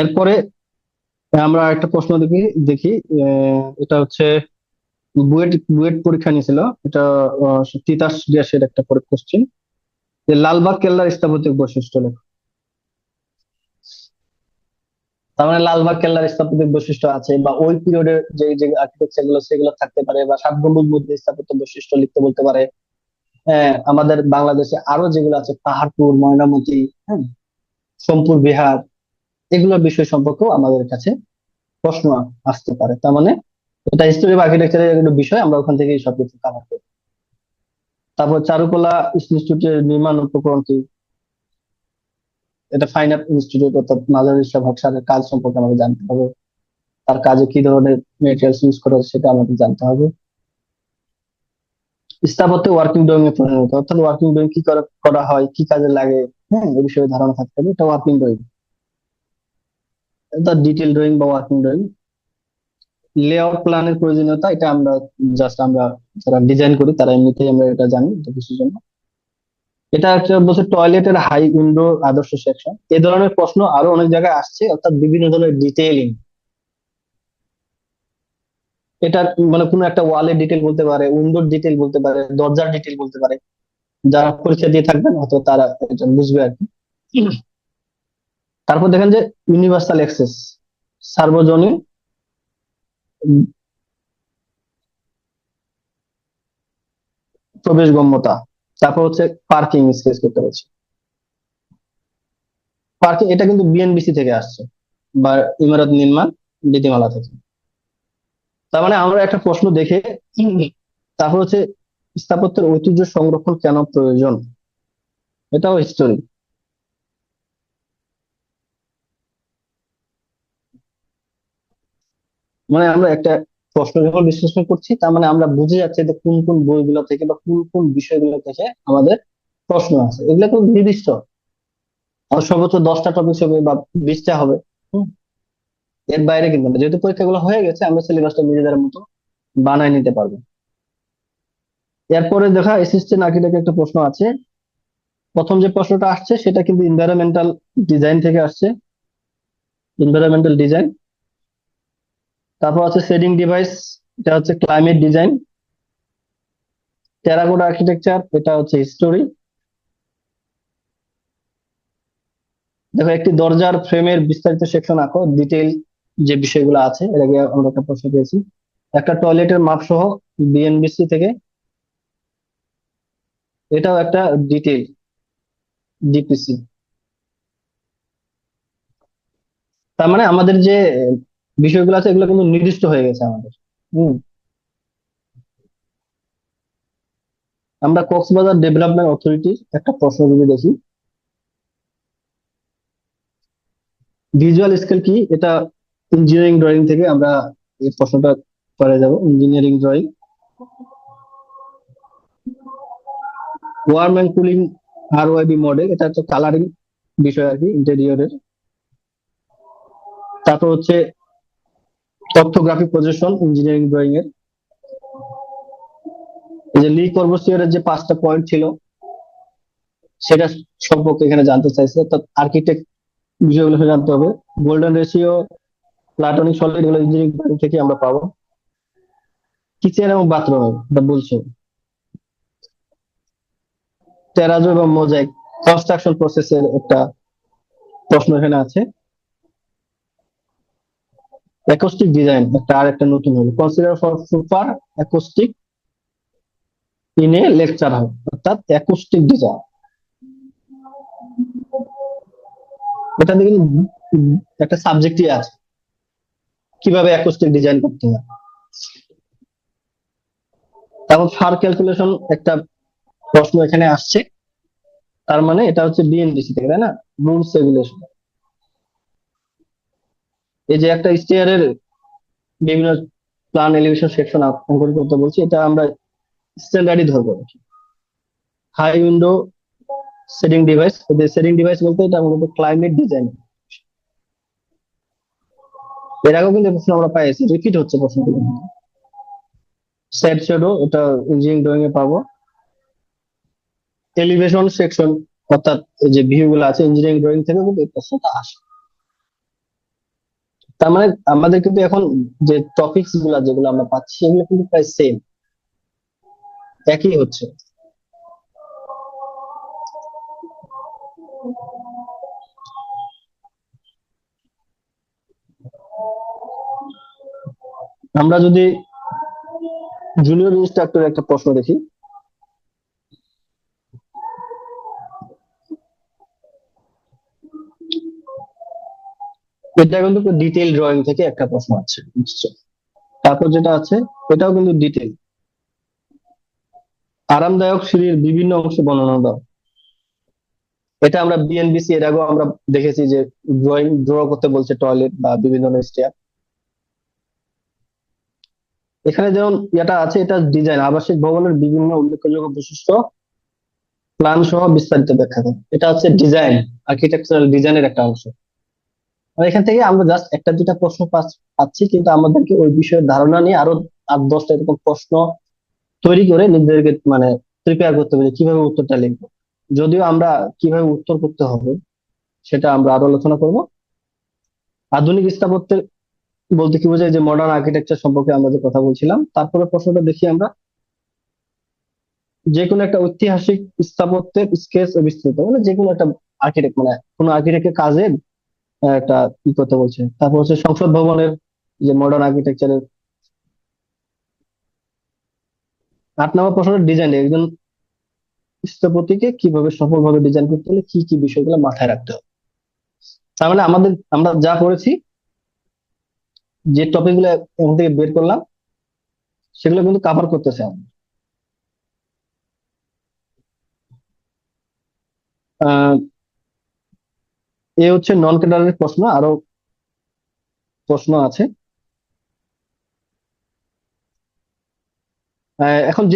এরপরে আমরা একটা প্রশ্ন দেখি দেখি এটা হচ্ছে বুয়েট বুয়েট পরীক্ষা নিয়েছিল। এটা তিতাস গ্যাসের একটা কোশ্চেন যে লালবাগ কেল্লার স্থাপত্যিক বৈশিষ্ট্য লেখো। তার মানে লালবাগ কেল্লার স্থাপত্যিক বৈশিষ্ট্য আছে বা ওই পিরিয়ডের যে যে আর্কিটেকচারগুলো, সেগুলো থাকতে পারে বা সাত গম্বুজ মধ্যে স্থাপত্য বৈশিষ্ট্য লিখতে বলতে পারে। হ্যাঁ আমাদের বাংলাদেশে আরও যেগুলো আছে, পাহাড়পুর, ময়নামতি হ্যাঁ সোমপুর, বিহার এগুলোর বিষয় সম্পর্কেও আমাদের কাছে প্রশ্ন আসতে পারে। তার মানে এটা হিস্টোরি বা আর্কিটেকচারের বিষয়, আমরা ওখান থেকেই সবকিছু কাভার করি। তারপর চারুকলা ইনস্টিটিউটের নির্মাণ উপকরণ কি? এটা ফাইন আর্ট ইনস্টিটিউট অর্থাৎ মাজার ইসলাম স্যারের কাজ সম্পর্কে আমাকে জানতে হবে। তার কাজে কি ধরনের মেটেরিয়ালস ইউজ করা হচ্ছে সেটা আমাদের জানতে হবে। স্থাপত্যে ওয়ার্কিং ড্রয়িং এর প্রয়োজনীয়তা অর্থাৎ ওয়ার্কিং ড্রয়িং কি করা হয়, কি কাজে লাগে? হ্যাঁ এই বিষয়ে ধারণা থাকতে হবে। এটা ওয়ার্কিং ড্রয়িং এটা ডিটেল ড্রয়িং বা ওয়ার্কিং ড্রয়িং লেআউট প্ল্যানের প্রয়োজনীয়তা, এটা আমরা জাস্ট আমরা যারা ডিজাইন করি, তারা এমনিতেই আমরা এটা জানি, এটা কিছুর জন্য। এটা হচ্ছে বলছে টয়লেটের হাই উইন্ডো আদর্শ সেকশন এই ধরনের প্রশ্ন আরও অনেক জায়গায় আসছে, অর্থাৎ বিভিন্ন ধরনের ডিটেইলিং এটা মানে কোনো একটা ওয়ালের ডিটেল বলতে পারে, উইন্ডোর ডিটেল বলতে পারে, দরজার ডিটেল বলতে পারে। যারা পরীক্ষা দিয়ে থাকবেন, হয়তো তারা বুঝবে আর কি। তারপর দেখেন যে ইউনিভার্সাল অ্যাক্সেস সার্বজনীন, প্রবেশগম্যতা, তারপর হচ্ছে পার্কিং স্পেস করতে হচ্ছে পার্কিং এটা কিন্তু বিএনবিসি থেকে আসছে, বা ইমারত নির্মাণ নীতিমালা থেকে। তার মানে আমরা একটা প্রশ্ন দেখে, তারপর হচ্ছে স্থাপত্যের ঐতিহ্য সংরক্ষণ কেন প্রয়োজন? এটাও হিস্টোরি মানে আমরা একটা প্রশ্ন যখন বিশ্লেষণ করছি, তার মানে আমরা বুঝে যাচ্ছি যে কোন কোন বইগুলো থেকে বা কোন কোন বিষয়গুলো থেকে আমাদের প্রশ্ন আছে এগুলো তো নির্দিষ্ট। সর্বোচ্চ দশটা টপিক হবে বা বিশটা হবে। এর বাইরে কিন্তু যেহেতু পরীক্ষাগুলো হয়ে গেছে, আমরা সিলেবাসটা নিজেদের মতো বানায় নিতে পারব। এরপরে দেখা অ্যাসিস্ট্যান্ট আর্কিটেক্ট একটা প্রশ্ন আছে। প্রথম যে প্রশ্নটা আসছে, সেটা কিন্তু এনভায়রনমেন্টাল ডিজাইন থেকে আসছে। এনভায়রনমেন্টাল ডিজাইন তারপর আছে শেডিং ডিভাইস এটা হচ্ছে ক্লাইমেট ডিজাইন টেরাকোটা আর্কিটেকচার এটা হচ্ছে হিস্টোরি দেখো, একটি দরজার ফ্রেমের বিস্তারিত সেকশন আঁকো ডিটেইল যে বিষয়গুলো আছে আগে আমরা একটা প্রশ্ন পেয়েছি। একটা টয়লেটের মাপ সহ বিএনবিসি থেকে, এটাও একটা ডিটেইল ডিপিসি তার মানে আমাদের যে বিষয়গুলো আছে, এগুলো কিন্তু নির্দিষ্ট হয়ে গেছে আমাদের। হম। আমরা কক্সবাজার ডেভেলপমেন্ট অথরিটির একটা প্রশ্ন যদি দেখি ভিজুয়াল স্কেল কি? এটা ইঞ্জিনিয়ারিং ড্রয়িং থেকে আমরা এই প্রশ্নটা করে যাব engineering drawing warm and cooling R ওয়াইবি model এটা হচ্ছে কালারিং বিষয় আর কি ইন্টেরিয়রের তারপর হচ্ছে অর্থোগ্রাফিক প্রজেকশন ইঞ্জিনিয়ারিং ড্রয়িং এর। যে লি কর্বসিয়ারের যে পাঁচটা পয়েন্ট ছিল, সেটা সম্পর্কে এখানে জানতে চাইছে। অর্থাৎ আর্কিটেক্ট বিষয়গুলো জানতে হবে। গোল্ডেন রেশিও প্লাটনিক সলিড এগুলো ইঞ্জিনিয়ারিং ড্রয়িং থেকে আমরা পাবো। কিচেন এবং বাথরুম বলছে। টেরাজো এবং মোজাইক কনস্ট্রাকশন প্রসেসের একটা প্রশ্ন এখানে আছে। অ্যাকোস্টিক ডিজাইন একটা আর একটা নতুন হলো। Consider for super acoustic in a lecture hall অর্থাৎ অ্যাকোস্টিক ডিজাইন এটা দেখুন একটা সাবজেক্টই আছে। কীভাবে অ্যাকোস্টিক ডিজাইন করতে হয়? তারপর ফার ক্যালকুলেশন একটা প্রশ্ন এখানে আসছে। তার মানে এটা হচ্ছে বিএনডিসি থেকে, তাই না? রুলস রেগুলেশন এই যে একটা স্টেয়ারের বিভিন্ন প্ল্যান এলিভেশন সেকশন অঙ্কন করতে বলছি, এটা আমরা স্ট্যান্ডার্ডই ধরবো। High window setting device setting device বলতে এটা মূলত ক্লাইমেট ডিজাইন এর আগেও কিন্তু প্রশ্ন আমরা পাই পাইছি রিপিট হচ্ছে প্রশ্নগুলো। সেট শ্যাডো এটা ইঞ্জিনিয়ারিং ড্রয়িং এ পাবো। এলিভেশন সেকশন অর্থাৎ যে ভিউ গুলো আছে ইঞ্জিনিয়ারিং ড্রয়িং থেকে কিন্তু এই প্রশ্নটা আসে। তার মানে আমাদের কিন্তু এখন যে টপিকসগুলা যেগুলো আমরা পাচ্ছি সেগুলো কিন্তু প্রায় সেম একই হচ্ছে। আমরা যদি জুনিয়র ইনস্ট্রাক্টর একটা প্রশ্ন দেখি। এটা কিন্তু ডিটেইল ড্রয়িং থেকে একটা প্রশ্ন আছে তারপর যেটা আছে, এটাও কিন্তু ডিটেইল আরামদায়ক সিঁড়ির বিভিন্ন অংশ বর্ণনা দাও। এটা আমরা বিএনবিসি এর আগেও আমরা দেখেছি যে ড্রয়িং ড্র করতে বলছে টয়লেট বা বিভিন্ন স্টেয়ার এখানে যেমন এটা আছে, এটা ডিজাইন আবাসিক ভবনের বিভিন্ন উল্লেখযোগ্য বৈশিষ্ট্য প্ল্যান সহ বিস্তারিত ব্যাখ্যা করে এটা হচ্ছে ডিজাইন আর্কিটেকচারাল ডিজাইনের একটা অংশ। এখান থেকে আমরা জাস্ট একটা দুটা প্রশ্ন পাচ- পাচ্ছি, কিন্তু আমাদেরকে ওই বিষয়ের ধারণা নিয়ে আরও আট দশটা এরকম প্রশ্ন তৈরি করে নিজেদেরকে মানে প্রিপেয়ার করতে হবে কীভাবে উত্তরটা লিখব। যদিও আমরা কীভাবে উত্তর করতে হবে সেটা আমরা আরও আলোচনা করব। আধুনিক স্থাপত্যের বলতে কি বোঝায় যে মডার্ন আর্কিটেকচার সম্পর্কে আমরা যে কথা বলছিলাম, তারপরে প্রশ্নটা দেখি আমরা। যে কোনো একটা ঐতিহাসিক স্থাপত্যের স্কেচ বিস্তৃত মানে যে কোনো একটা আর্কিটেক্ট মানে কোনো আর্কিটেক্টের কাজের একটা কি করতে বলছে। তারপর হচ্ছে সংসদ ভবনের যে মডার্ন আর্কিটেকচারের আট নম্বর প্রশ্নের ডিজাইন একজন স্থপতিকে কীভাবে সফলভাবে ডিজাইন করতে হলে কি কি বিষয়গুলো মাথায় রাখতে হবে? তার মানে আমাদের, আমরা যা করেছি, যে টপিকগুলো এখান থেকে বের করলাম, সেগুলো কিন্তু কভার করতেছে আমরা আহ এ হচ্ছে নন ক্যাডারের প্রশ্ন আরও প্রশ্ন আছে। এখন যে